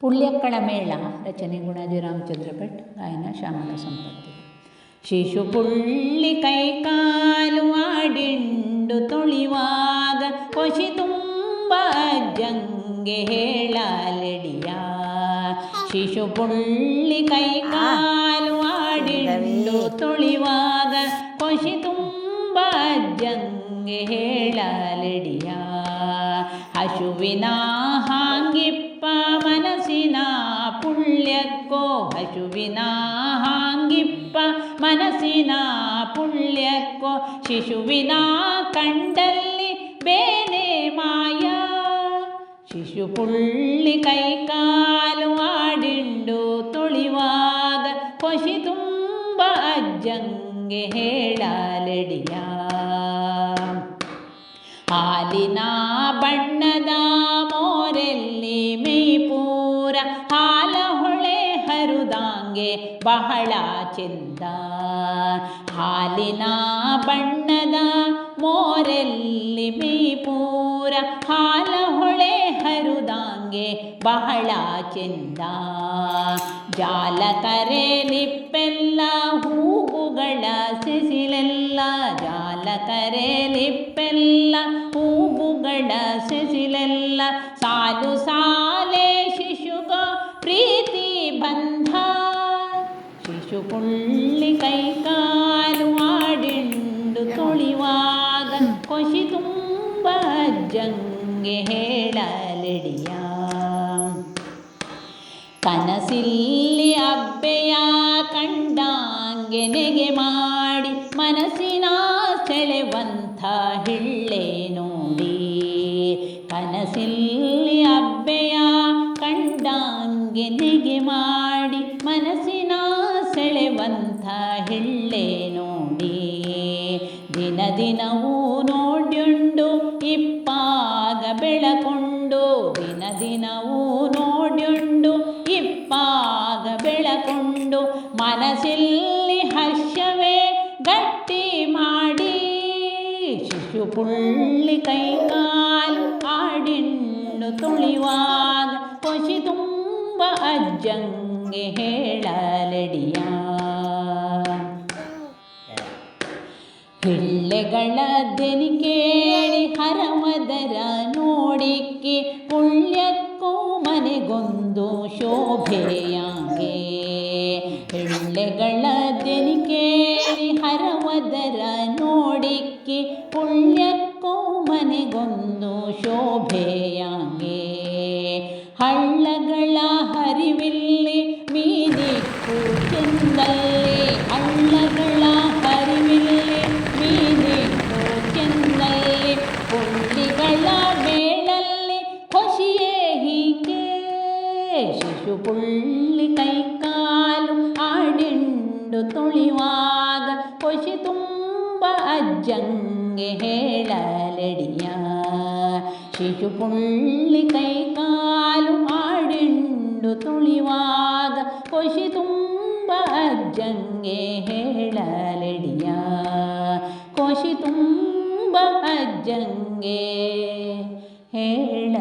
ಪುಳ್ಯಕ್ಕಳ ಮೇಳ ರಚನೆ ಗುಣಾಜಿ ರಾಮಚಂದ್ರ ಭಟ್ ಗಾಯನ ಶ್ಯಾಮಲ ಸಂಪತ್ತಿ. ಶಿಶು ಪುಳ್ಳಿ ಕೈಕಾಲು ಆಡಿಂಡು ತೊಳಿವಾಗ ಕೊಶಿ ತುಂಬ ಜಂಗೆ ಹೇಳಲೆಡಿಯ. ಶಿಶು ಪುಳ್ಳಿ ಕೈಕಾಲು ಆಡಿಂಡು ತೊಳಿವಾಗ ಕೊಶಿ ತುಂಬ ಜಂಗೆ ಹೇಳಲೆಡಿಯ ಹಶುವಿನ ಹಾಂಗಿಪ್ಪ ಮನಸ್ಸಿನ ಪುಳ್ಯಕ್ಕೋ ಹಶುವಿನ ಹಾಂಗಿಪ್ಪ ಮನಸ್ಸಿನ ಪುಳ್ಯಕ್ಕೋ ಶಿಶುವಿನ ಕಂಡಲ್ಲಿ ಬೇನೆ ಮಾಯ ಶಿಶು ಪುಳ್ಳಿ ಕೈಕಾಲು ಆಡಿಂಡು ತೊಳಿವಾಗ ಕೊಶಿ ತುಂಬ ಅಜ್ಜಂಗೆ ಹೇಳಲೆಡಿಯ. ಹಾಲಿನ ಬಣ್ಣದ ಮೋರೆಲ್ಲಿ ಮೇಪೂರ, ಹಾಲ ಹೊಳೆ ಹರುದಾಂಗೆ ಬಹಳ ಚೆಂದ. ಹಾಲಿನ ಬಣ್ಣದ ಮೋರೆಲ್ಲಿ ಮೇಪೂರ, ಹಾಲ ಹೊಳೆ ಹರುದಾಂಗೆ ಬಹಳ ಚೆಂದ. ಜಾಲ ಕರೆಲಿಪ್ಪೆಲ್ಲ ಹೂವುಗಳ ಸೆಸಿಲೆಲ್ಲ ಜಾಲ ಕರೆಲಿಪ್ಪೆಲ್ಲ ಹೂವುಗಳ ಸೆಸಿಲೆಲ್ಲ ಸಾಲು ಸಾಲೆ ಶಿಶುಗ ಪ್ರೀತಿ ಬಂಧ ಶಿಶು ಪುಳ್ಳಿ ಕೈಕಾಲು ಆಡಿಂಡು ತೊಳಿವಾಗ ಕೊಶಿ ತುಂಬ ಜಂಗೆ ಹೇಳಲೆಡಿಯ ಕನಸಿಲ್ಲಿ ಅಬ್ಬೆಯ ಕಂಡಾಂಗೆ ನೆಗೆ ಮಾಡಿ ಮನಸ್ಸಿನ ಸೆಳೆವಂಥ ಹಿಳ್ಳೆ ನೋಡಿ. ಕನಸಿಲ್ಲಿ ಅಬ್ಬೆಯ ಕಂಡಾಂಗೆ ನೆಗೆ ಮಾಡಿ ಮನಸ್ಸಿನ ಸೆಳೆವಂಥ ಹಿಳ್ಳೆ ನೋಡಿ. ದಿನ ದಿನವೂ ನೋಡ್ಯುಂಡು ಇಪ್ಪಾಗ ಬೆಳಕೊಂಡು ದಿನ ದಿನವೂ ನೋಡ್ಯುಂಡು ಇಪ್ಪಾಗ ಬೆಳಕೊಂಡು ಮನಸ್ಸಲ್ಲಿ ಹರ್ಷವೇ ಗಟ್ಟಿ ಮಾಡಿ. ಶಿಶು ಪುಳ್ಳಿ ಕೈಕಾಲು ಆಡಿಂಡು ತುಳಿವಾಗ ಕೊಶಿ ತುಂಬ ಅಜ್ಜಂಗೆ ಹೇಳಲೆಡಿಯ. ಹಿಳ್ಳೆಗಳ ದೆನಿ ಕೇಳಿ ಹರಮದರ ನೋಡಿಕ್ಕೆ ಪುಳ್ಯಕ್ಕೂ ಮನೆಗೊಂದು ಶೋಭೆಯಾಂಗೆ ಹಿಳ್ಳೆಗಳ ದೆನಿ ಹರವದರ ನೋಡಿಕ್ಕೆ ನೋಡಿಕ್ಕಿ ಮನೆಗೊಂದು ಶೋಭೆಯಾಗೆ. ಹಳ್ಳಗಳ ಹರಿವಿಲ್ಲಿ ಮೀನಿಕ್ಕು ಚೆಂದಲ್ಲಿ ಪುಳ್ಳಿ ಕೈಕಾಲು ಆಡೆಂಡು ತುಳಿವಾಗ ಖುಷಿ ತುಂಬ ಅಜ್ಜಂಗೆ ಹೇಳಲೆಡಿಯ. ಶಿಶು ಪುಳ್ಳಿ ಕೈಕಾಲು ಆಡೆಂಡು ತುಳಿವಾಗ ಖುಷಿ ತುಂಬ ಅಜ್ಜಂಗೆ ಹೇಳಲೆಡಿಯ. ಖುಷಿ ತುಂಬ ಅಜ್ಜಂಗೆ ಹೇಳ